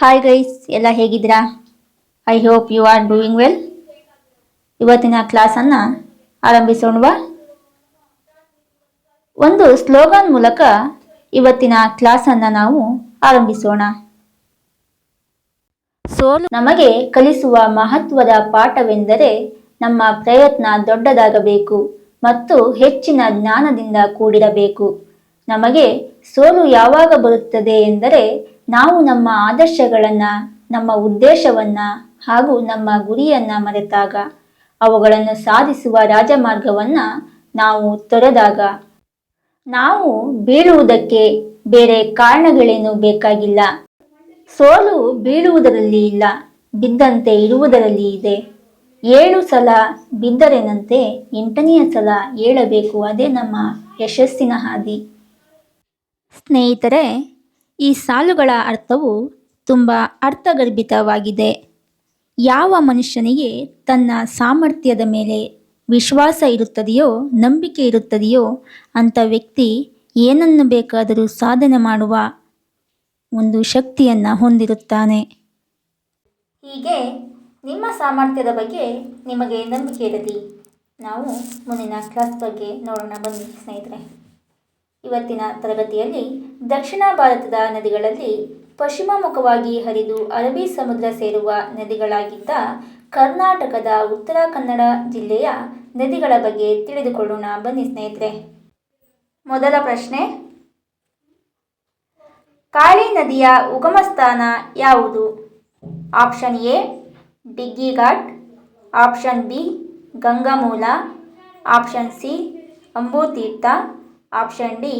Hi guys ಎಲ್ಲ ಹೇಗಿದ್ದೀರಾ? I hope you are doing well ಇವತ್ತಿನ ಕ್ಲಾಸನ್ನು ಆರಂಭಿಸೋಣವಾ? ಒಂದು ಸ್ಲೋಗನ್ ಮೂಲಕ ಇವತ್ತಿನ ಕ್ಲಾಸನ್ನು ನಾವು ಆರಂಭಿಸೋಣ. ಸೋಲು ನಮಗೆ ಕಲಿಸುವ ಮಹತ್ವದ ಪಾಠವೆಂದರೆ ನಮ್ಮ ಪ್ರಯತ್ನ ದೊಡ್ಡದಾಗಬೇಕು ಮತ್ತು ಹೆಚ್ಚಿನ ಜ್ಞಾನದಿಂದ ಕೂಡಿರಬೇಕು. ನಮಗೆ ಸೋಲು ಯಾವಾಗ ಬರುತ್ತದೆ ಎಂದರೆ ನಾವು ನಮ್ಮ ಆದರ್ಶಗಳನ್ನು, ನಮ್ಮ ಉದ್ದೇಶವನ್ನ ಹಾಗೂ ನಮ್ಮ ಗುರಿಯನ್ನ ಮರೆತಾಗ ಅವುಗಳನ್ನು ಸಾಧಿಸುವ ರಾಜಮಾರ್ಗವನ್ನ ನಾವು ತೊರೆದಾಗ ನಾವು ಬೀಳುವುದಕ್ಕೆ ಬೇರೆ ಕಾರಣಗಳೇನು ಬೇಕಾಗಿಲ್ಲ. ಸೋಲು ಬೀಳುವುದರಲ್ಲಿ ಇಲ್ಲ, ಬಿದ್ದಂತೆ ಇರುವುದರಲ್ಲಿ ಇದೆ. ಏಳು ಸಲ ಬಿದ್ದರೆನಂತೆ ಎಂಟನೆಯ ಸಲ ಏಳಬೇಕು, ಅದೇ ನಮ್ಮ ಯಶಸ್ಸಿನ ಹಾದಿ. ಸ್ನೇಹಿತರೆ ಈ ಸಾಲುಗಳ ಅರ್ಥವು ತುಂಬ ಅರ್ಥಗರ್ಭಿತವಾಗಿದೆ. ಯಾವ ಮನುಷ್ಯನಿಗೆ ತನ್ನ ಸಾಮರ್ಥ್ಯದ ಮೇಲೆ ವಿಶ್ವಾಸ ಇರುತ್ತದೆಯೋ, ನಂಬಿಕೆ ಇರುತ್ತದೆಯೋ, ಅಂಥ ವ್ಯಕ್ತಿ ಏನನ್ನು ಬೇಕಾದರೂ ಸಾಧನೆ ಮಾಡುವ ಒಂದು ಶಕ್ತಿಯನ್ನು ಹೊಂದಿರುತ್ತಾನೆ. ಹೀಗೆ ನಿಮ್ಮ ಸಾಮರ್ಥ್ಯದ ಬಗ್ಗೆ ನಿಮಗೆ ನಂಬಿಕೆ ಇರಲಿ. ನಾವು ಮುಂದಿನ ಕ್ಲಾಸ್ ಬಗ್ಗೆ ನೋಡೋಣ. ಬನ್ನಿ ಸ್ನೇಹಿತರೆ. ಇವತ್ತಿನ ತರಗತಿಯಲ್ಲಿ ದಕ್ಷಿಣ ಭಾರತದ ನದಿಗಳಲ್ಲಿ ಪಶ್ಚಿಮ ಮುಖವಾಗಿ ಹರಿದು ಅರಬ್ಬಿ ಸಮುದ್ರ ಸೇರುವ ನದಿಗಳಾಗಿದ್ದ ಕರ್ನಾಟಕದ ಉತ್ತರ ಕನ್ನಡ ಜಿಲ್ಲೆಯ ನದಿಗಳ ಬಗ್ಗೆ ತಿಳಿದುಕೊಳ್ಳೋಣ. ಬನ್ನಿ ಸ್ನೇಹಿತರೆ. ಮೊದಲ ಪ್ರಶ್ನೆ. ಕಾಳಿ ನದಿಯ ಉಗಮ ಸ್ಥಾನ ಯಾವುದು? Option A Diggi Ghat option B, Gangamula. Option C, Ambutirtha. Option D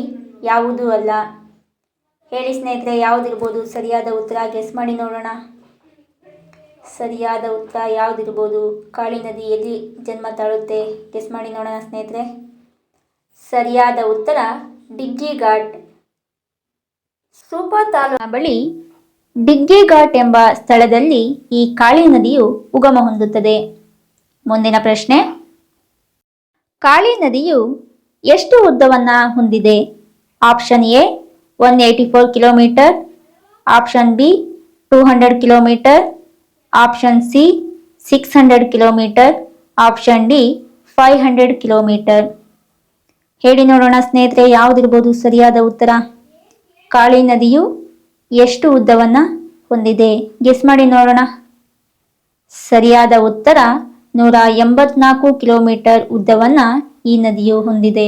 ಯಾವುದೂ ಅಲ್ಲ. ಹೇಳಿ ಸ್ನೇಹಿತರೆ, ಯಾವುದಿರ್ಬೋದು? ಸರಿಯಾದ ಉತ್ತರ ಗೆಸ್ ಮಾಡಿ ನೋಡೋಣ. ಸರಿಯಾದ ಉತ್ತರ ಯಾವುದಿರ್ಬೋದು? ಕಾಳಿ ನದಿ ಎಲ್ಲಿ ಜನ್ಮ ತಾಳುತ್ತೆ? ಗೆಸ್ ಮಾಡಿ ನೋಡೋಣ ಸ್ನೇಹಿತರೆ. ಸರಿಯಾದ ಉತ್ತರ ಡಿಗ್ಗಿ ಘಾಟ್ ಸೂಪಾ ತಾಲೂಕಿನ ಬಳಿ ಡಿಗ್ಗಿ ಘಾಟ್ ಎಂಬ ಸ್ಥಳದಲ್ಲಿ ಈ ಕಾಳಿ ನದಿಯು ಉಗಮ ಹೊಂದುತ್ತದೆ. ಮುಂದಿನ ಪ್ರಶ್ನೆ, ಕಾಳಿ ನದಿಯು ಎಷ್ಟು ಉದ್ದವನ್ನ ಹೊಂದಿದೆ? Option A one eighty four kilometer option B two hundred kilometer option C six hundred kilometer option D five hundred kilometer ಹೇಳಿ ನೋಡೋಣ ಸ್ನೇಹಿತರೆ, ಯಾವುದಿರ್ಬೋದು ಸರಿಯಾದ ಉತ್ತರ? ಕಾಳಿ ನದಿಯು ಎಷ್ಟು ಉದ್ದವನ್ನು ಹೊಂದಿದೆ? ಗೆಸ್ ಮಾಡಿ ನೋಡೋಣ. ಸರಿಯಾದ ಉತ್ತರ ನೂರ ಎಂಬತ್ನಾಲ್ಕು ಕಿಲೋಮೀಟರ್ ಉದ್ದವನ್ನ ಈ ನದಿಯು ಹೊಂದಿದೆ.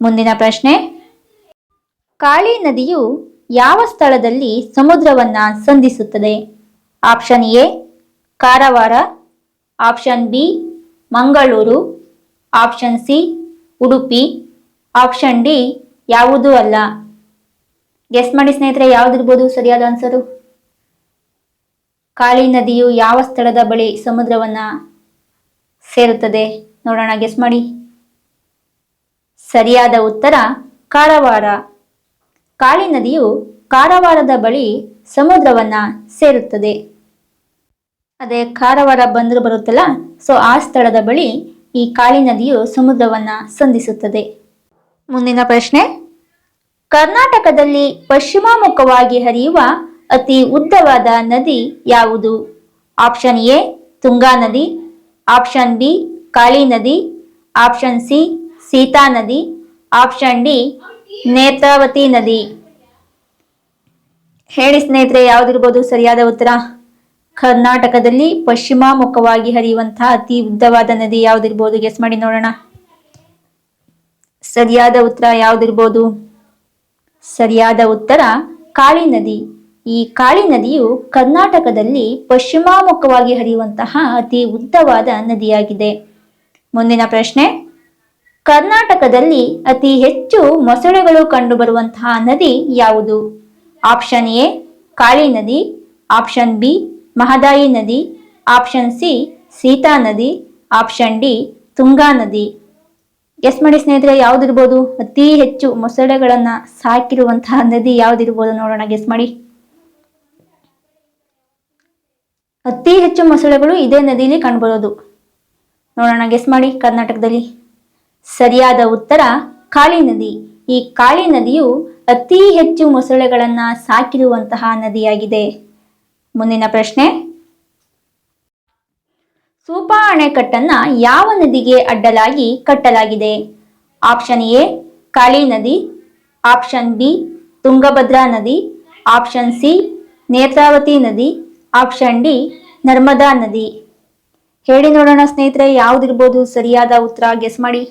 ಮುಂದಿನ ಪ್ರಶ್ನೆ, ಕಾಳಿ ನದಿಯು ಯಾವ ಸ್ಥಳದಲ್ಲಿ ಸಮುದ್ರವನ್ನ ಸಂಧಿಸುತ್ತದೆ? Option A, Karwar, option B, Mangaluru, option C, Udupi, option D, ಯಾವುದೂ ಅಲ್ಲ. ಗೆಸ್ ಮಾಡಿ ಸ್ನೇಹಿತರೆ ಯಾವುದಿರ್ಬೋದು ಸರಿಯಾದ ಆನ್ಸರು? ಕಾಳಿ ನದಿಯು ಯಾವ ಸ್ಥಳದ ಬಳಿ ಸಮುದ್ರವನ್ನ ಸೇರುತ್ತದೆ. ನೋಡೋಣ ಗೆಸ್ ಮಾಡಿ. ಸರಿಯಾದ ಉತ್ತರ, ಕಾರವಾರ. ಕಾಳಿ ನದಿಯು ಕಾರವಾರದ ಬಳಿ ಸಮುದ್ರವನ್ನ ಸೇರುತ್ತದೆ. ಅದೇ ಕಾರವಾರ ಬಂದರು ಬರುತ್ತಲ್ಲ ಸೊ ಆ ಸ್ಥಳದ ಬಳಿ ಈ ಕಾಳಿ ನದಿಯು ಸಮುದ್ರವನ್ನ ಸಂಧಿಸುತ್ತದೆ. ಮುಂದಿನ ಪ್ರಶ್ನೆ. ಕರ್ನಾಟಕದಲ್ಲಿ ಪಶ್ಚಿಮಾಮುಖವಾಗಿ ಹರಿಯುವ ಅತಿ ಉದ್ದವಾದ ನದಿ ಯಾವುದು? ಆಪ್ಷನ್ ಎ ತುಂಗಾ ನದಿ. ಆಪ್ಷನ್ ಬಿ ಕಾಳಿ ನದಿ ಆಪ್ಷನ್ ಸಿ ಸೀತಾ ನದಿ ಆಪ್ಷನ್ ಡಿ ನೇತ್ರಾವತಿ ನದಿ ಹೇಳಿ ಸ್ನೇಹಿತರೆ, ಯಾವುದಿರ್ಬೋದು ಸರಿಯಾದ ಉತ್ತರ? ಕರ್ನಾಟಕದಲ್ಲಿ ಪಶ್ಚಿಮ ಮುಖವಾಗಿ ಹರಿಯುವಂತಹ ಅತಿ ಉದ್ದವಾದ ನದಿ ಯಾವುದಿರ್ಬೋದು? ಗೆಸ್ ಮಾಡಿ ನೋಡೋಣ. ಸರಿಯಾದ ಉತ್ತರ ಯಾವುದಿರ್ಬೋದು? ಸರಿಯಾದ ಉತ್ತರ ಕಾಳಿ ನದಿ ಈ ಕಾಳಿ ನದಿಯು ಕರ್ನಾಟಕದಲ್ಲಿ ಪಶ್ಚಿಮಾಮುಖವಾಗಿ ಹರಿಯುವಂತಹ ಅತಿ ಉದ್ದವಾದ ನದಿಯಾಗಿದೆ. ಮುಂದಿನ ಪ್ರಶ್ನೆ, ಕರ್ನಾಟಕದಲ್ಲಿ ಅತಿ ಹೆಚ್ಚು ಮೊಸಳೆಗಳು ಕಂಡುಬರುವಂತಹ ನದಿ ಯಾವುದು? ಆಪ್ಷನ್ ಎ, ಕಾಳಿ ನದಿ, ಆಪ್ಷನ್ ಬಿ, ಮಹದಾಯಿ ನದಿ, ಆಪ್ಷನ್ ಸಿ, ಸೀತಾ ನದಿ, ಆಪ್ಷನ್ ಡಿ, ತುಂಗಾ ನದಿ. ಎಸ್ ಮಾಡಿ ಸ್ನೇಹಿತರೆ, ಯಾವ್ದಿರ್ಬೋದು? ಅತಿ ಹೆಚ್ಚು ಮೊಸಳೆಗಳನ್ನ ಸಾಕಿರುವಂತಹ ನದಿ ಯಾವ್ದಿರ್ಬೋದು ನೋಡೋಣ ಗೆಸ್ ಮಾಡಿ. ಅತಿ ಹೆಚ್ಚು ಮೊಸಳೆಗಳು ಇದೇ ನದಿಯಲ್ಲಿ ಕಂಡುಬರೋದು ನೋಡೋಣ ಗೆಸ್ ಮಾಡಿ ಕರ್ನಾಟಕದಲ್ಲಿ. ಸರಿಯಾದ ಉತ್ತರ, ಕಾಳಿ ನದಿ. ಈ ಕಾಳಿ ನದಿಯು ಅತಿ ಹೆಚ್ಚು ಮೊಸಳೆಗಳನ್ನ ಸಾಕಿರುವಂತಹ ನದಿಯಾಗಿದೆ. ಮುಂದಿನ ಪ್ರಶ್ನೆ. ಸೂಪಾ ಅಣೆಕಟ್ಟನ್ನ ಯಾವ ನದಿಗೆ ಅಡ್ಡಲಾಗಿ ಕಟ್ಟಲಾಗಿದೆ? ಆಪ್ಷನ್ ಎ, ಕಾಳಿ ನದಿ. ಆಪ್ಷನ್ ಬಿ, ತುಂಗಭದ್ರಾ ನದಿ. ಆಪ್ಷನ್ ಸಿ, ನೇತ್ರಾವತಿ ನದಿ. ಆಪ್ಷನ್ ಡಿ ನರ್ಮದಾ ನದಿ. ಹೇಳಿ ನೋಡೋಣ ಸ್ನೇಹಿತರೆ, ಯಾವ್ದಿರ್ಬೋದು? ಸರಿಯಾದ ಉತ್ತರ ಗೆಸ್ ಮಾಡಿ.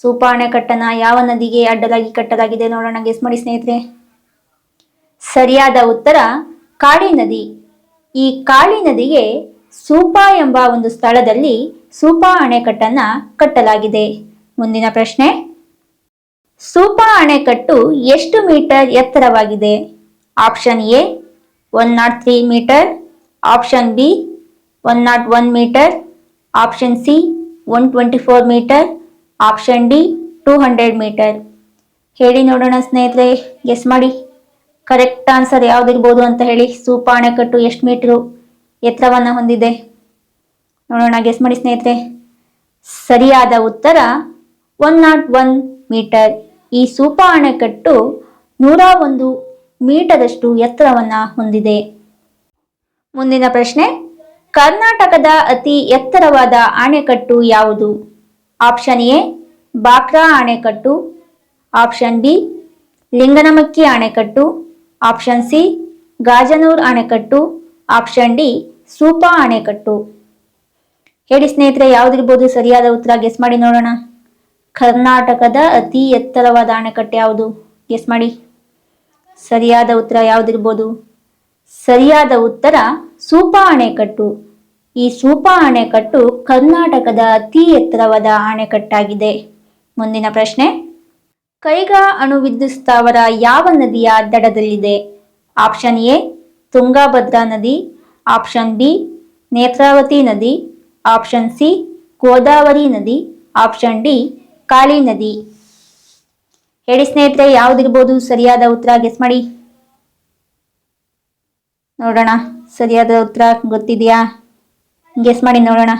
ಸೂಪಾ ಅಣೆಕಟ್ಟನ್ನ ಯಾವ ನದಿಗೆ ಅಡ್ಡಲಾಗಿ ಕಟ್ಟಲಾಗಿದೆ ನೋಡೋಣ ಗೆಸ್ ಮಾಡಿ ಸ್ನೇಹಿತರೆ. ಸರಿಯಾದ ಉತ್ತರ, ಕಾಳಿ ನದಿ. ಈ ಕಾಳಿ ನದಿಗೆ ಸೂಪಾ ಎಂಬ ಒಂದು ಸ್ಥಳದಲ್ಲಿ ಸೂಪಾ ಅಣೆಕಟ್ಟನ್ನ ಕಟ್ಟಲಾಗಿದೆ. ಮುಂದಿನ ಪ್ರಶ್ನೆ. ಸೂಪಾ ಅಣೆಕಟ್ಟು ಎಷ್ಟು metre ಎತ್ತರವಾಗಿದೆ? Option A one nought three meter option B one nought one meter option C one twenty four meter option D two hundred meter ಹೇಳಿ ನೋಡೋಣ ಸ್ನೇಹಿತರೆ ಗೆಸ್ ಮಾಡಿ. ಕರೆಕ್ಟ್ ಆನ್ಸರ್ ಯಾವ್ದಿರ್ಬೋದು ಅಂತ ಹೇಳಿ ಸೂಪ ಅಣೆಕಟ್ಟು ಎಷ್ಟು ಮೀಟರು ಎತ್ತರವನ್ನು ಹೊಂದಿದೆ? ನೋಡೋಣ ಗೆಸ್ ಮಾಡಿ ಸ್ನೇಹಿತರೆ. ಸರಿಯಾದ ಉತ್ತರ ಒನ್ ನಾಟ್ ಒನ್ ಮೀಟರ್ ಈ ಸೂಪ ಅಣೆಕಟ್ಟು ನೂರ ಒಂದು ಮೀಟರಷ್ಟು ಎತ್ತರವನ್ನ ಹೊಂದಿದೆ. ಮುಂದಿನ ಪ್ರಶ್ನೆ, ಕರ್ನಾಟಕದ ಅತಿ ಎತ್ತರವಾದ ಅಣೆಕಟ್ಟು ಯಾವುದು? ಆಪ್ಷನ್ ಎ, ಬಾಕ್ರಾ ಅಣೆಕಟ್ಟು ಆಪ್ಷನ್ ಬಿ, ಲಿಂಗನಮಕ್ಕಿ ಅಣೆಕಟ್ಟು ಆಪ್ಷನ್ ಸಿ, ಗಾಜನೂರ್ ಅಣೆಕಟ್ಟು ಆಪ್ಷನ್ ಡಿ, ಸೂಪಾ ಅಣೆಕಟ್ಟು ಹೇಳಿ ಸ್ನೇಹಿತರೆ, ಯಾವ್ದಿರ್ಬೋದು ಸರಿಯಾದ ಉತ್ತರ ಗೆಸ್ ಮಾಡಿ ನೋಡೋಣ. ಕರ್ನಾಟಕದ ಅತಿ ಎತ್ತರವಾದ ಅಣೆಕಟ್ಟು ಯಾವುದು? ಗೆಸ್ ಮಾಡಿ. ಸರಿಯಾದ ಉತ್ತರ ಯಾವುದಿರ್ಬೋದು? ಸರಿಯಾದ ಉತ್ತರ ಸೂಪ ಅಣೆಕಟ್ಟು ಈ ಸೂಪ ಅಣೆಕಟ್ಟು ಕರ್ನಾಟಕದ ಅತಿ ಎತ್ತರವಾದ ಅಣೆಕಟ್ಟಾಗಿದೆ ಮುಂದಿನ ಪ್ರಶ್ನೆ. ಕೈಗಾ ಅಣು ವಿದ್ಯುತ್ ಸ್ಥಾವರ ಯಾವ ನದಿಯ ದಡದಲ್ಲಿದೆ? ಆಪ್ಷನ್ ಎ, ತುಂಗಾಭದ್ರಾ ನದಿ. ಆಪ್ಷನ್ ಬಿ, ನೇತ್ರಾವತಿ ನದಿ. ಆಪ್ಷನ್ ಸಿ, ಗೋದಾವರಿ ನದಿ. ಆಪ್ಷನ್ ಡಿ, ಕಾಳಿ ನದಿ. ಹೇಳಿ ಸ್ನೇಹಿತರೆ, ಯಾವ್ದಿರ್ಬೋದು? ಸರಿಯಾದ ಉತ್ತರ ಗೆಸ್ ಮಾಡಿ. ನೋಡೋಣ. ಸರಿಯಾದ ಉತ್ತರ ಗೊತ್ತಿದೆಯಾ? ಗೆಸ್ ಮಾಡಿ ನೋಡೋಣ.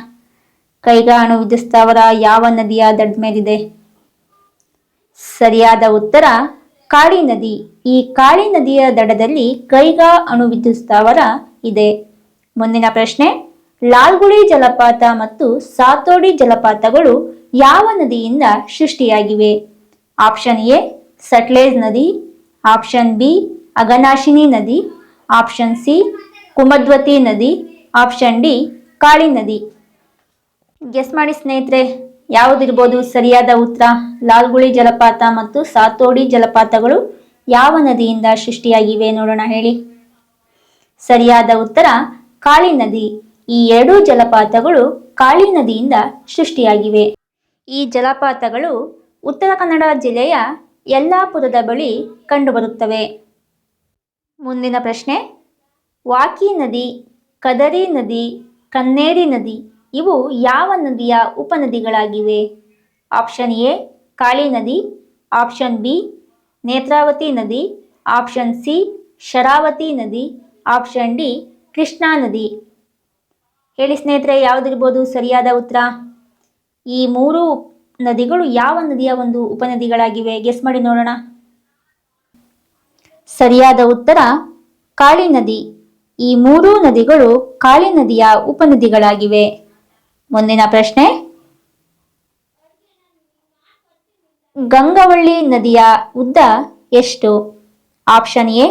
ಕೈಗಾ ಅಣು ವಿದ್ಯುತ್ ಸ್ಥಾವರ ಯಾವ ನದಿಯ ದಡ್ ಮೇಲಿದೆ? ಸರಿಯಾದ ಉತ್ತರ, ಕಾಳಿ ನದಿ. ಈ ಕಾಳಿ ನದಿಯ ದಡದಲ್ಲಿ ಕೈಗಾ ಅಣು ವಿದ್ಯುತ್ ಸ್ಥಾವರ ಇದೆ. ಮುಂದಿನ ಪ್ರಶ್ನೆ, ಲಾಲ್ಗುಡಿ ಜಲಪಾತ ಮತ್ತು ಸಾತೋಡಿ ಜಲಪಾತಗಳು ಯಾವ ನದಿಯಿಂದ ಸೃಷ್ಟಿಯಾಗಿವೆ? ಆಪ್ಷನ್ ಎ ಸಟ್ಲೇಜ್ ನದಿ ಆಪ್ಷನ್ ಬಿ ಅಗನಾಶಿನಿ ನದಿ ಆಪ್ಷನ್ ಸಿ ಕುಮದ್ವತಿ ನದಿ ಆಪ್ಷನ್ ಡಿ ಕಾಳಿ ನದಿ ಗೆಸ್ ಮಾಡಿ ಸ್ನೇಹಿತರೆ, ಯಾವುದಿರ್ಬೋದು ಸರಿಯಾದ ಉತ್ತರ? ಲಾಲ್ಗುಳಿ ಜಲಪಾತ ಮತ್ತು ಸಾತೋಡಿ ಜಲಪಾತಗಳು ಯಾವ ನದಿಯಿಂದ ಸೃಷ್ಟಿಯಾಗಿವೆ ನೋಡೋಣ ಹೇಳಿ. ಸರಿಯಾದ ಉತ್ತರ, ಕಾಳಿ ನದಿ. ಈ ಎರಡೂ ಜಲಪಾತಗಳು ಕಾಳಿ ನದಿಯಿಂದ ಸೃಷ್ಟಿಯಾಗಿವೆ. ಈ ಜಲಪಾತಗಳು ಉತ್ತರ ಕನ್ನಡ ಜಿಲ್ಲೆಯ ಯಲ್ಲಾಪುರದ ಬಳಿ ಕಂಡುಬರುತ್ತವೆ. ಮುಂದಿನ ಪ್ರಶ್ನೆ. ವಾಕಿ ನದಿ, ಕದರಿ ನದಿ, ಕನ್ನೇರಿ ನದಿ ಇವು ಯಾವ ನದಿಯ ಉಪನದಿಗಳಾಗಿವೆ? ಆಪ್ಷನ್ ಎ, ಕಾಳಿ ನದಿ, ಆಪ್ಷನ್ ಬಿ, ನೇತ್ರಾವತಿ ನದಿ, ಆಪ್ಷನ್ ಸಿ, ಶರಾವತಿ ನದಿ, ಆಪ್ಷನ್ ಡಿ, ಕೃಷ್ಣಾ ನದಿ. ಹೇಳಿ ಸ್ನೇಹಿತರೆ, ಯಾವುದಿರ್ಬೋದು? ಸರಿಯಾದ ಉತ್ತರ? ಈ ಮೂರು ನದಿಗಳು ಯಾವ ನದಿಯ ಒಂದು ಉಪನದಿಗಳಾಗಿವೆ? ಗೆಸ್ ಮಾಡಿ ನೋಡೋಣ. ಸರಿಯಾದ ಉತ್ತರ, ಕಾಳಿ ನದಿ. ಈ ಮೂರೂ ನದಿಗಳು ಕಾಳಿ ನದಿಯ ಉಪನದಿಗಳಾಗಿವೆ. ಮುಂದಿನ ಪ್ರಶ್ನೆ. ಗಂಗವಳ್ಳಿ ನದಿಯ ಉದ್ದ ಎಷ್ಟು? Option A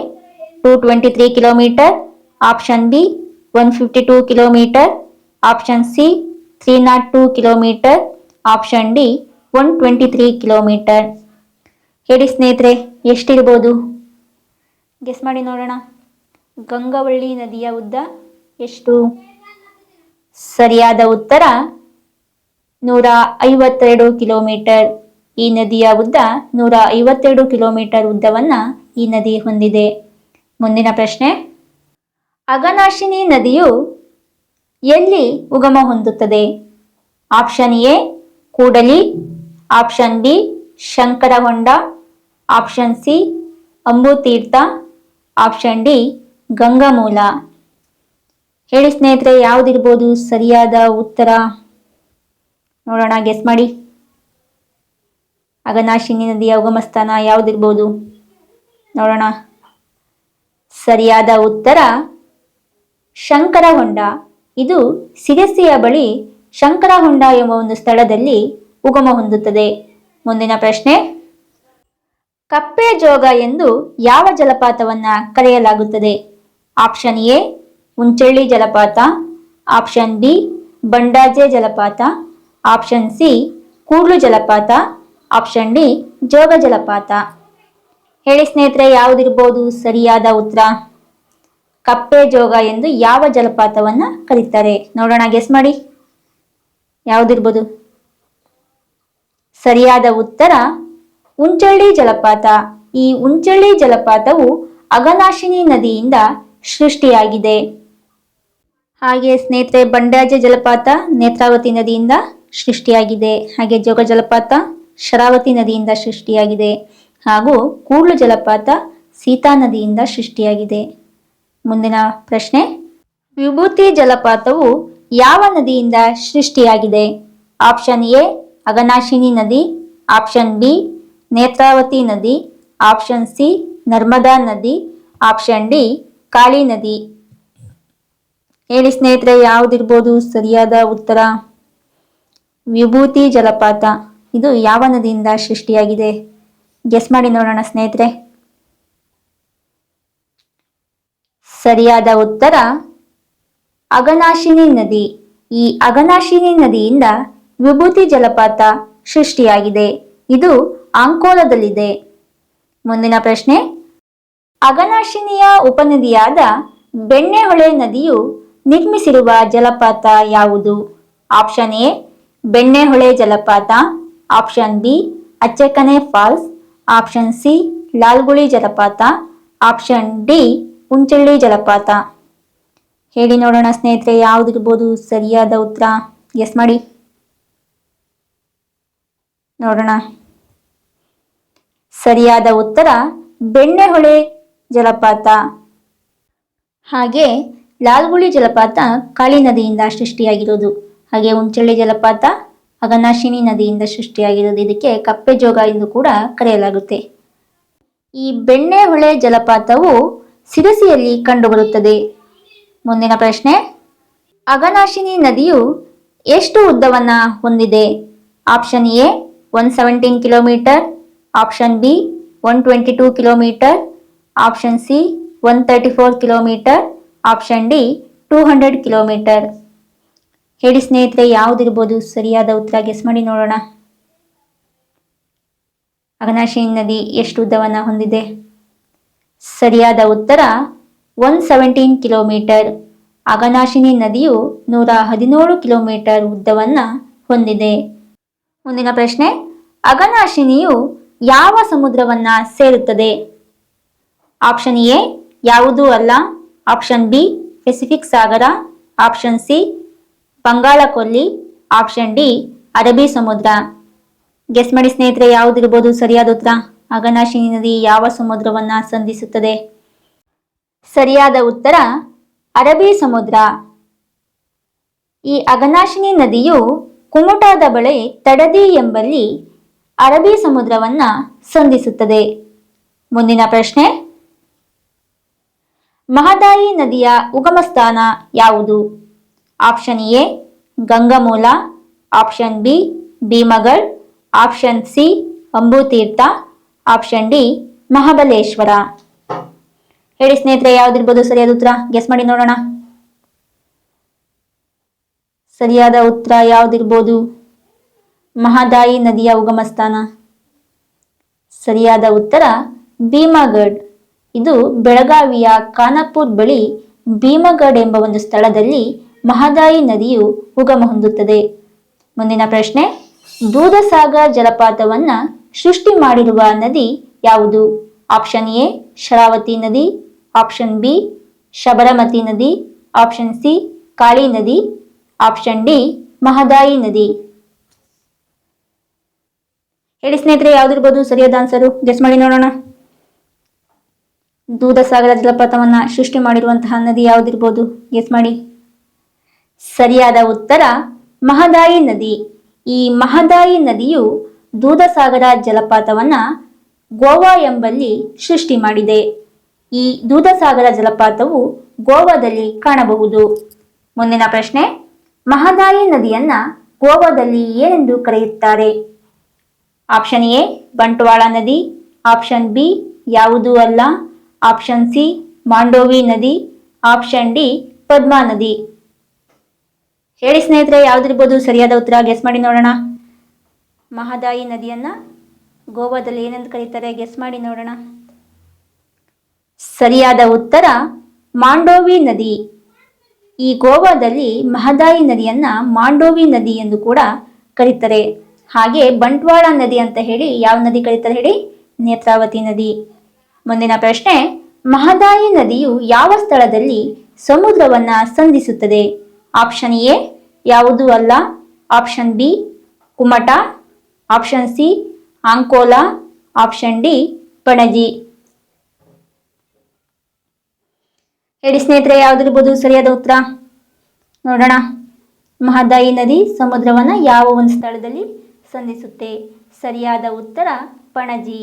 two twenty three kilometer option B one fifty two kilometer option C three nought two kilometer option D one twenty three kilometer. ಹೇಳಿ ಸ್ನೇಹಿತರೆ, ಎಷ್ಟಿರ್ಬೋದು? ಗೆಸ್ ಮಾಡಿ ನೋಡೋಣ. ಗಂಗವಳ್ಳಿ ನದಿಯ ಉದ್ದ ಎಷ್ಟು? ಸರಿಯಾದ ಉತ್ತರ ನೂರ ಐವತ್ತೆರಡು ಕಿಲೋಮೀಟರ್. ಈ ನದಿಯ ಉದ್ದ ನೂರ ಐವತ್ತೆರಡು ಕಿಲೋಮೀಟರ್ ಉದ್ದವನ್ನ ಈ ನದಿ ಹೊಂದಿದೆ. ಮುಂದಿನ ಪ್ರಶ್ನೆ ಅಗನಾಶಿನಿ ನದಿಯು ಎಲ್ಲಿ ಉಗಮ ಹೊಂದುತ್ತದೆ? Option A Kudali option D Shankarahonda option C, Ambutirtha, option D, Gangamula. ಹೇಳಿ ಸ್ನೇಹಿತರೆ, ಯಾವುದಿರ್ಬೋದು? ಸರಿಯಾದ ಉತ್ತರ? ನೋಡೋಣ ಗೆಸ್ ಮಾಡಿ. ಅಗನಾಶಿನಿ ನದಿಯ ಉಗಮ ಸ್ಥಾನ ಯಾವುದಿರ್ಬೋದು? ನೋಡೋಣ. ಸರಿಯಾದ ಉತ್ತರ ಶಂಕರಹೊಂಡ ಇದು ಸಿರಸಿಯ ಬಳಿ ಶಂಕರಹೊಂಡ ಎಂಬ ಒಂದು ಸ್ಥಳದಲ್ಲಿ ಉಗಮ ಹೊಂದುತ್ತದೆ. ಮುಂದಿನ ಪ್ರಶ್ನೆ. ಕಪ್ಪೆ ಜೋಗ ಎಂದು ಯಾವ ಜಲಪಾತವನ್ನ ಕರೆಯಲಾಗುತ್ತದೆ? ಆಪ್ಷನ್ ಎ ಉಂಚಳ್ಳಿ ಜಲಪಾತ, ಆಪ್ಷನ್ ಬಿ, ಬಂಡಾಜೆ ಜಲಪಾತ, ಆಪ್ಷನ್ ಸಿ ಕೂಡ್ಲು ಜಲಪಾತ, ಆಪ್ಷನ್ ಡಿ, ಜೋಗ ಜಲಪಾತ. ಹೇಳಿ ಸ್ನೇಹಿತರೆ, ಯಾವುದಿರ್ಬೋದು? ಸರಿಯಾದ ಉತ್ತರ. ಕಪ್ಪೆ ಜೋಗ ಎಂದು ಯಾವ ಜಲಪಾತವನ್ನ ಕರೀತಾರೆ? ನೋಡೋಣ ಗೆಸ್ ಮಾಡಿ. ಯಾವುದಿರ್ಬೋದು? ಸರಿಯಾದ ಉತ್ತರ, ಉಂಚಳ್ಳಿ ಜಲಪಾತ. ಈ ಉಂಚಳ್ಳಿ ಜಲಪಾತವು ಅಗನಾಶಿನಿ ನದಿಯಿಂದ ಸೃಷ್ಟಿಯಾಗಿದೆ. ಹಾಗೆ ಸ್ನೇಹಿತರೆ, ಬಂಡಾಜ ಜಲಪಾತ ನೇತ್ರಾವತಿ ನದಿಯಿಂದ ಸೃಷ್ಟಿಯಾಗಿದೆ. ಹಾಗೆ ಜೋಗ ಜಲಪಾತ ಶರಾವತಿ ನದಿಯಿಂದ ಸೃಷ್ಟಿಯಾಗಿದೆ. ಹಾಗೂ ಕೂಡ್ಲು ಜಲಪಾತ ಸೀತಾ ನದಿಯಿಂದ ಸೃಷ್ಟಿಯಾಗಿದೆ. ಮುಂದಿನ ಪ್ರಶ್ನೆ, ವಿಭೂತಿ ಜಲಪಾತವು ಯಾವ ನದಿಯಿಂದ ಸೃಷ್ಟಿಯಾಗಿದೆ? ಆಪ್ಷನ್ ಎ, ಅಗನಾಶಿನಿ ನದಿ. ಆಪ್ಷನ್ ಬಿ, ನೇತ್ರಾವತಿ ನದಿ. ಆಪ್ಷನ್ ಸಿ, ನರ್ಮದಾ ನದಿ. ಆಪ್ಷನ್ ಡಿ, ಕಾಳಿ ನದಿ. ಹೇಳಿ ಸ್ನೇಹಿತರೆ, ಯಾವುದಿರ್ಬೋದು? ಸರಿಯಾದ ಉತ್ತರ? ವಿಭೂತಿ ಜಲಪಾತ. ಇದು ಯಾವ ನದಿಯಿಂದ ಸೃಷ್ಟಿಯಾಗಿದೆ? ಗೆಸ್ ಮಾಡಿ ನೋಡೋಣ ಸ್ನೇಹಿತರೆ. ಸರಿಯಾದ ಉತ್ತರ ಅಘನಾಶಿನಿ ನದಿ. ಈ ಅಗನಾಶಿನಿ ನದಿಯಿಂದ ವಿಭೂತಿ ಜಲಪಾತ ಸೃಷ್ಟಿಯಾಗಿದೆ. ಇದು ಅಂಕೋಲದಲ್ಲಿದೆ. ಮುಂದಿನ ಪ್ರಶ್ನೆ. ಅಗನಾಶಿನಿಯ ಉಪನದಿಯಾದ ಬೆಣ್ಣೆಹೊಳೆ ನದಿಯು ನಿರ್ಮಿಸಿರುವ ಜಲಪಾತ ಯಾವುದು? ಆಪ್ಷನ್ ಎ, ಬೆಣ್ಣೆಹೊಳೆ ಜಲಪಾತ. Option B, Achchakane falls. Option C, Lalguli ಜಲಪಾತ. ಆಪ್ಷನ್ ಡಿ ಉಂಚಳ್ಳಿ ಜಲಪಾತ. ಹೇಳಿ ನೋಡೋಣ ಸ್ನೇಹಿತರೆ, ಯಾವುದಿರ್ಬೋದು ಸರಿಯಾದ ಉತ್ತರ? ಎಸ್ ಮಾಡಿ. ನೋಡೋಣ. ಸರಿಯಾದ ಉತ್ತರ, ಬೆಣ್ಣೆಹೊಳೆ ಜಲಪಾತ. ಹಾಗೆ ಲಾಲ್ಗುಳಿ ಜಲಪಾತ ಕಾಳಿ ನದಿಯಿಂದ ಸೃಷ್ಟಿಯಾಗಿರೋದು. ಹಾಗೆ ಉಂಚಳ್ಳಿ ಜಲಪಾತ, ಅಗನಾಶಿನಿ ನದಿಯಿಂದ ಸೃಷ್ಟಿಯಾಗಿರೋದು. ಇದಕ್ಕೆ ಕಪ್ಪೆ ಜೋಗ ಎಂದು ಕೂಡ ಕರೆಯಲಾಗುತ್ತೆ. ಈ ಬೆಣ್ಣೆಹೊಳೆ ಜಲಪಾತವು ಸಿರಸಿಯಲ್ಲಿ ಕಂಡುಬರುತ್ತದೆ. ಮುಂದಿನ ಪ್ರಶ್ನೆ. ಅಗನಾಶಿನಿ ನದಿಯು ಎಷ್ಟು ಉದ್ದವನ್ನ ಹೊಂದಿದೆ? Option A one seventeen kilometer. Option B one twenty two kilometer. Option C one thirty four kilometer. Option D, two hundred kilometer. ಹೇಳಿ ಸ್ನೇಹಿತರೆ, ಯಾವುದಿರ್ಬೋದು? ಸರಿಯಾದ ಉತ್ತರ ಗೆಸ್ ಮಾಡಿ ನೋಡೋಣ. ಅಗನಾಶಿನಿ ನದಿ ಎಷ್ಟು ಉದ್ದವನ್ನ ಹೊಂದಿದೆ? ಸರಿಯಾದ ಉತ್ತರ ಒನ್ ಸೆವೆಂಟೀನ್ ಕಿಲೋಮೀಟರ್ ಅಗನಾಶಿನಿ ನದಿಯು ನೂರ ಹದಿನೇಳು ಕಿಲೋಮೀಟರ್ ಉದ್ದವನ್ನು ಹೊಂದಿದೆ. ಮುಂದಿನ ಪ್ರಶ್ನೆ ಅಗನಾಶಿನಿಯು ಯಾವ ಸಮುದ್ರವನ್ನ ಸೇರುತ್ತದೆ? ಆಪ್ಷನ್ ಎ ಯಾವುದೂ ಅಲ್ಲ, ಆಪ್ಷನ್ ಬಿ ಪೆಸಿಫಿಕ್ ಸಾಗರ, ಆಪ್ಷನ್ ಸಿ ಬಂಗಾಳ ಕೊಲ್ಲಿ ಆಪ್ಷನ್ ಡಿ ಅರಬ್ಬಿ ಸಮುದ್ರ. ಗೆಸ್ ಮಾಡಿ ಸ್ನೇಹಿತರೆ, ಯಾವುದಿರ್ಬೋದು ಸರಿಯಾದ ಉತ್ತರ? ಅಗನಾಶಿನಿ ನದಿ ಯಾವ ಸಮುದ್ರವನ್ನ ಸಂಧಿಸುತ್ತದೆ? ಸರಿಯಾದ ಉತ್ತರ, ಅರಬ್ಬಿ ಸಮುದ್ರ. ಈ ಅಗನಾಶಿನಿ ನದಿಯು ಕುಮುಟಾದ ಬಳಿ ತಡದಿ ಎಂಬಲ್ಲಿ ಅರಬ್ಬಿ ಸಮುದ್ರವನ್ನ ಸಂಧಿಸುತ್ತದೆ. ಮುಂದಿನ ಪ್ರಶ್ನೆ, ಮಹದಾಯಿ ನದಿಯ ಉಗಮ ಸ್ಥಾನ ಯಾವುದು? Option A, Gangamula, option B Bhimgad option C, Ambutirtha, option D, Mahabaleshwar. ಹೇಳಿ ಸ್ನೇಹಿತರೆ, ಯಾವ್ದಿರ್ಬೋದು ಸರಿಯಾದ ಉತ್ತರ? ಗೆಸ್ ಮಾಡಿ ನೋಡೋಣ. ಸರಿಯಾದ ಉತ್ತರ ಯಾವ್ದಿರ್ಬೋದು? ಮಹದಾಯಿ ನದಿಯ ಉಗಮ ಸ್ಥಾನ ಸರಿಯಾದ ಉತ್ತರ ಭೀಮಗಢ್ ಇದು ಬೆಳಗಾವಿಯ ಖಾನಾಪುರ್ ಬಳಿ ಭೀಮಗಢ್ ಎಂಬ ಒಂದು ಸ್ಥಳದಲ್ಲಿ ಮಹದಾಯಿ ನದಿಯು ಉಗಮ ಹೊಂದುತ್ತದೆ. ಮುಂದಿನ ಪ್ರಶ್ನೆ ದೂಧಸಾಗರ್ ಜಲಪಾತವನ್ನ ಸೃಷ್ಟಿ ಮಾಡಿರುವ ನದಿ ಯಾವುದು? ಆಪ್ಷನ್ ಎ ಶರಾವತಿ ನದಿ. ಆಪ್ಷನ್ ಬಿ ಶಬರಮತಿ ನದಿ ಆಪ್ಷನ್ ಸಿ ಕಾಳಿ ನದಿ ಆಪ್ಷನ್ ಡಿ ಮಹದಾಯಿ ನದಿ ಹೇಳಿ ಸ್ನೇಹಿತರೆ, ಯಾವ್ದಿರ್ಬೋದು? ಸರಿಯಾದ ಆನ್ಸರು ಗೆಸ್ ಮಾಡಿ ನೋಡೋಣ. ದೂಧಸಾಗರ ಜಲಪಾತವನ್ನ ಸೃಷ್ಟಿ ಮಾಡಿರುವಂತಹ ನದಿ ಯಾವ್ದಿರ್ಬೋದು? ಗೆಸ್ ಮಾಡಿ. ಸರಿಯಾದ ಉತ್ತರ, ಮಹದಾಯಿ ನದಿ. ಈ ಮಹದಾಯಿ ನದಿಯು ದೂಧಸಾಗರ ಜಲಪಾತವನ್ನ ಗೋವಾ ಎಂಬಲ್ಲಿ ಸೃಷ್ಟಿ ಮಾಡಿದೆ. ಈ ದೂಧಸಾಗರ ಜಲಪಾತವು ಗೋವಾದಲ್ಲಿ ಕಾಣಬಹುದು. ಮುಂದಿನ ಪ್ರಶ್ನೆ, ಮಹದಾಯಿ ನದಿಯನ್ನ ಗೋವಾದಲ್ಲಿ ಏನೆಂದು ಕರೆಯುತ್ತಾರೆ? ಆಪ್ಷನ್ ಎ, ಬಂಟ್ವಾಳ ನದಿ. ಆಪ್ಷನ್ ಬಿ, ಯಾವುದೂ ಅಲ್ಲ. ಆಪ್ಷನ್ ಸಿ, ಮಾಂಡೋವಿ ನದಿ. ಆಪ್ಷನ್ ಡಿ, ಪದ್ಮಾ ನದಿ. ಹೇಳಿ ಸ್ನೇಹಿತರೆ, ಯಾವ್ದಿರ್ಬೋದು? ಸರಿಯಾದ ಉತ್ತರ, ಗೆಸ್ ಮಾಡಿ ನೋಡೋಣ. ಮಹದಾಯಿ ನದಿಯನ್ನ ಗೋವಾದಲ್ಲಿ ಏನೆಂದು ಕರೀತಾರೆ? ಗೆಸ್ ಮಾಡಿ ನೋಡೋಣ. ಸರಿಯಾದ ಉತ್ತರ, ಮಾಂಡೋವಿ ನದಿ. ಈ ಗೋವಾದಲ್ಲಿ ಮಹದಾಯಿ ನದಿಯನ್ನ ಮಾಂಡೋವಿ ನದಿ ಎಂದು ಕೂಡ ಕರೀತಾರೆ. ಹಾಗೆ ಬಂಟ್ವಾಳ ನದಿ ಅಂತ ಹೇಳಿ ಯಾವ ನದಿ ಕರೀತಾರೆ ಹೇಳಿ? ನೇತ್ರಾವತಿ ನದಿ. ಮುಂದಿನ ಪ್ರಶ್ನೆ, ಮಹದಾಯಿ ನದಿಯು ಯಾವ ಸ್ಥಳದಲ್ಲಿ ಸಮುದ್ರವನ್ನ ಸಂಧಿಸುತ್ತದೆ? ಆಪ್ಷನ್ ಎ, ಯಾವುದು ಅಲ್ಲ. Option B, Kumta. Option C Ankola option D, Panaji. ಹೇಳಿ ಸ್ನೇಹಿತರೆ ಯಾವ್ದಿರ್ಬೋದು ಸರಿಯಾದ ಉತ್ತರ? ನೋಡೋಣ. ಮಹದಾಯಿ ನದಿ ಸಮುದ್ರವನ್ನ ಯಾವ ಒಂದು ಸ್ಥಳದಲ್ಲಿ ಸಂಧಿಸುತ್ತೆ? ಸರಿಯಾದ ಉತ್ತರ ಪಣಜಿ.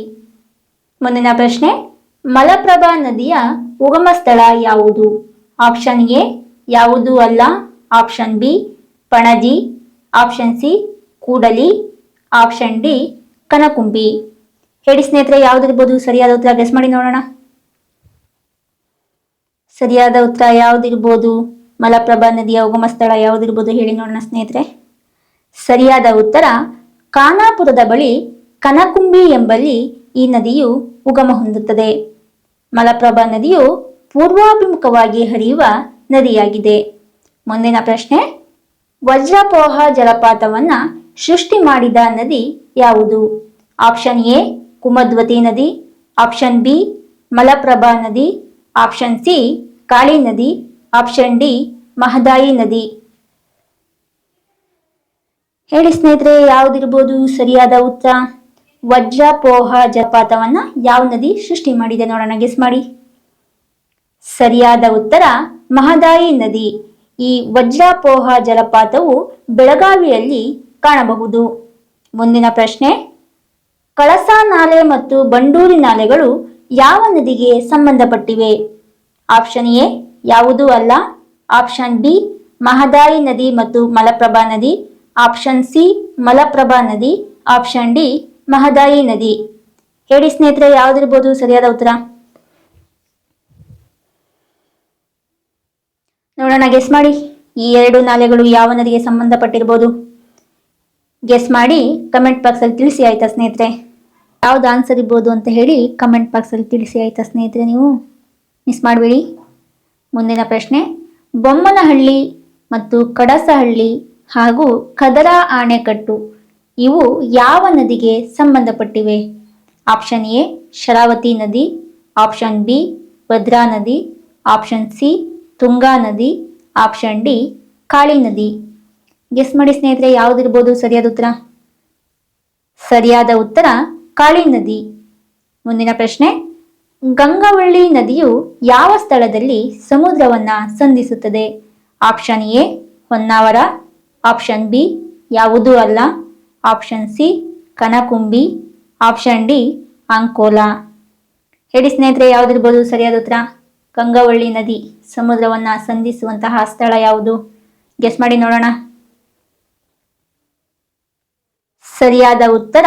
ಮುಂದಿನ ಪ್ರಶ್ನೆ, ಮಲಪ್ರಭಾ ನದಿಯ ಉಗಮ ಸ್ಥಳ ಯಾವುದು? ಆಪ್ಷನ್ ಎ, ಯಾವುದು ಅಲ್ಲ. Option B, Panaji. Option C, Kudali. Option D, Kanakumbi. ಹೇಳಿ ಸ್ನೇಹಿತರೆ ಯಾವ್ದಿರ್ಬೋದು ಸರಿಯಾದ ಉತ್ತರ? ಗೆಸ್ ಮಾಡಿ ನೋಡೋಣ. ಸರಿಯಾದ ಉತ್ತರ ಯಾವುದಿರ್ಬೋದು? ಮಲಪ್ರಭಾ ನದಿಯ ಉಗಮ ಸ್ಥಳ ಯಾವುದಿರ್ಬೋದು ಹೇಳಿ ನೋಡೋಣ ಸ್ನೇಹಿತರೆ. ಸರಿಯಾದ ಉತ್ತರ ಖಾನಾಪುರದ ಬಳಿ ಕನಕುಂಬಿ ಎಂಬಲ್ಲಿ ಈ ನದಿಯು ಉಗಮ ಹೊಂದುತ್ತದೆ. ಮಲಪ್ರಭಾ ನದಿಯು ಪೂರ್ವಾಭಿಮುಖವಾಗಿ ಹರಿಯುವ ನದಿಯಾಗಿದೆ. ಮುಂದಿನ ಪ್ರಶ್ನೆ ವಜ್ರಪೋಹ ಜಲಪಾತವನ್ನ ಸೃಷ್ಟಿ ಮಾಡಿದ ನದಿ ಯಾವುದು? ಆಪ್ಷನ್ ಎ, ಕುಮದ್ವತಿ ನದಿ, ಆಪ್ಷನ್ ಬಿ, ಮಲಪ್ರಭಾ ನದಿ ಆಪ್ಷನ್ ಸಿ ಕಾಳಿ ನದಿ ಆಪ್ಷನ್ ಡಿ ಮಹದಾಯಿ ನದಿ ಹೇಳಿ ಸ್ನೇಹಿತರೆ, ಯಾವ್ದಿರ್ಬೋದು ಸರಿಯಾದ ಉತ್ತರ? ವಜ್ರಪೋಹ ಜಲಪಾತವನ್ನ ಯಾವ ನದಿ ಸೃಷ್ಟಿ ಮಾಡಿದೆ ನೋಡೋಣ ಗೆಸ್ ಮಾಡಿ. ಸರಿಯಾದ ಉತ್ತರ, ಮಹದಾಯಿ ನದಿ. ಈ ವಜ್ರಪೋಹ ಜಲಪಾತವು ಬೆಳಗಾವಿಯಲ್ಲಿ ಕಾಣಬಹುದು. ಮುಂದಿನ ಪ್ರಶ್ನೆ, ಕಳಸಾ ನಾಲೆ ಮತ್ತು ಬಂಡೂರಿ ನಾಲೆಗಳು ಯಾವ ನದಿಗೆ ಸಂಬಂಧಪಟ್ಟಿವೆ? ಆಪ್ಷನ್ ಎ, ಯಾವುದೂ ಅಲ್ಲ. ಆಪ್ಷನ್ ಬಿ, ಮಹದಾಯಿ ನದಿ ಮತ್ತು ಮಲಪ್ರಭಾ ನದಿ. ಆಪ್ಷನ್ ಸಿ, ಮಲಪ್ರಭಾ ನದಿ. ಆಪ್ಷನ್ ಡಿ, ಮಹದಾಯಿ ನದಿ. ಹೇಳಿ ಸ್ನೇಹಿತರೆ, ಯಾವುದಿರ್ಬೋದು ಸರಿಯಾದ ಉತ್ತರ? ನೋಡೋಣ ಗೆಸ್ ಮಾಡಿ. ಈ ಎರಡು ನಾಲೆಗಳು ಯಾವ ನದಿಗೆ ಸಂಬಂಧಪಟ್ಟಿರ್ಬೋದು? ಗೆಸ್ ಮಾಡಿ ಕಮೆಂಟ್ ಬಾಕ್ಸಲ್ಲಿ ತಿಳಿಸಿ, ಆಯ್ತಾ ಸ್ನೇಹಿತರೆ? ಯಾವ್ದು ಆನ್ಸರ್ ಇರ್ಬೋದು ಅಂತ ಹೇಳಿ ಕಮೆಂಟ್ ಬಾಕ್ಸಲ್ಲಿ ತಿಳಿಸಿ ಆಯ್ತಾ ಸ್ನೇಹಿತರೆ ನೀವು? ಮಿಸ್ ಮಾಡಬೇಡಿ. ಮುಂದಿನ ಪ್ರಶ್ನೆ, ಬೊಮ್ಮನಹಳ್ಳಿ ಮತ್ತು ಕಡಸಹಳ್ಳಿ ಹಾಗೂ ಕದರ ಆಣೆಕಟ್ಟು ಇವು ಯಾವ ನದಿಗೆ ಸಂಬಂಧಪಟ್ಟಿವೆ? ಆಪ್ಷನ್ ಎ, ಶರಾವತಿ ನದಿ ಆಪ್ಷನ್ ಬಿ, ಭದ್ರಾ ನದಿ ಆಪ್ಷನ್ ಸಿ, ತುಂಗಾ ನದಿ ಆಪ್ಷನ್ ಡಿ, ಕಾಳಿ ನದಿ. ಗೆಸ್ ಮಾಡಿ ಸ್ನೇಹಿತರೆ ಯಾವ್ದಿರ್ಬೋದು ಸರಿಯಾದ ಉತ್ತರ? ಸರಿಯಾದ ಉತ್ತರ ಕಾಳಿ ನದಿ. ಮುಂದಿನ ಪ್ರಶ್ನೆ, ಗಂಗಾವಳ್ಳಿ ನದಿಯು ಯಾವ ಸ್ಥಳದಲ್ಲಿ ಸಮುದ್ರವನ್ನ ಸಂಧಿಸುತ್ತದೆ? Option A, Honnavar. Option B, ಯಾವುದೂ ಅಲ್ಲ. Option C, Kanakumbi. Option D, Ankola. ಹೇಳಿ ಸ್ನೇಹಿತರೆ, ಯಾವುದಿರ್ಬೋದು ಸರಿಯಾದ ಉತ್ತರ? ಗಂಗಾವಳ್ಳಿ ನದಿ ಸಮುದ್ರವನ್ನ ಸಂಧಿಸುವಂತಹ ಸ್ಥಳ ಯಾವುದು? ಗೆಸ್ ಮಾಡಿ ನೋಡೋಣ. ಸರಿಯಾದ ಉತ್ತರ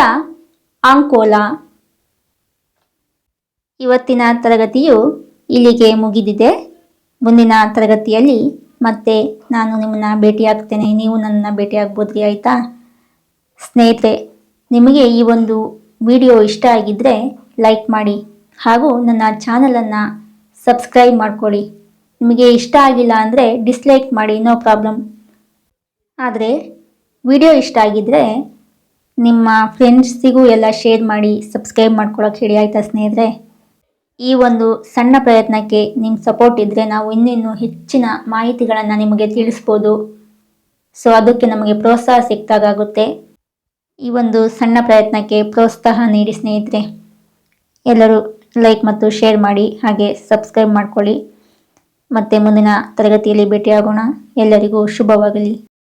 ಅಂಕೋಲಾ. ಇವತ್ತಿನ ತರಗತಿಯು ಇಲ್ಲಿಗೆ ಮುಗಿದಿದೆ. ಮುಂದಿನ ತರಗತಿಯಲ್ಲಿ ಮತ್ತೆ ನಾನು ನಿಮ್ಮನ್ನು ಭೇಟಿಯಾಗ್ತೇನೆ. ನೀವು ನನ್ನ ಭೇಟಿಯಾಗ್ಬೋದ್ರಿ, ಆಯಿತಾ? ಸ್ನೇಹಿತರೆ, ನಿಮಗೆ ಈ ಒಂದು ವಿಡಿಯೋ ಇಷ್ಟ ಆಗಿದ್ದರೆ ಲೈಕ್ ಮಾಡಿ ಹಾಗೂ ನನ್ನ ಚಾನಲನ್ನು ಸಬ್ಸ್ಕ್ರೈಬ್ ಮಾಡ್ಕೊಳ್ಳಿ. ನಿಮಗೆ ಇಷ್ಟ ಆಗಿಲ್ಲ ಅಂದರೆ ಡಿಸ್ಲೈಕ್ ಮಾಡಿ, ನೋ ಪ್ರಾಬ್ಲಮ್. ಆದರೆ ವಿಡಿಯೋ ಇಷ್ಟ ಆಗಿದ್ದರೆ ನಿಮ್ಮ ಫ್ರೆಂಡ್ಸಿಗೂ ಎಲ್ಲ ಶೇರ್ ಮಾಡಿ, ಸಬ್ಸ್ಕ್ರೈಬ್ ಮಾಡ್ಕೊಳಕ್ಕೆ ಹೇಳಿ ಆಯ್ತಾ ಸ್ನೇಹಿತರೆ? ಈ ಒಂದು ಸಣ್ಣ ಪ್ರಯತ್ನಕ್ಕೆ ನಿಮ್ಮ ಸಪೋರ್ಟ್ ಇದ್ದರೆ ನಾವು ಇನ್ನಿನ್ನೂ ಹೆಚ್ಚಿನ ಮಾಹಿತಿಗಳನ್ನು ನಿಮಗೆ ತಿಳಿಸ್ಬೋದು. ಸೊ ಅದಕ್ಕೆ ನಮಗೆ ಪ್ರೋತ್ಸಾಹ ಸಿಕ್ತಾಗುತ್ತೆ ಈ ಒಂದು ಸಣ್ಣ ಪ್ರಯತ್ನಕ್ಕೆ ಪ್ರೋತ್ಸಾಹ ನೀಡಿ ಸ್ನೇಹಿತರೆ. ಎಲ್ಲರೂ ಲೈಕ್ ಮತ್ತು ಶೇರ್ ಮಾಡಿ, ಹಾಗೆ ಸಬ್ಸ್ಕ್ರೈಬ್ ಮಾಡ್ಕೊಳ್ಳಿ. ಮತ್ತೆ ಮುಂದಿನ ತರಗತಿಯಲ್ಲಿ ಭೇಟಿಯಾಗೋಣ. ಎಲ್ಲರಿಗೂ ಶುಭವಾಗಲಿ.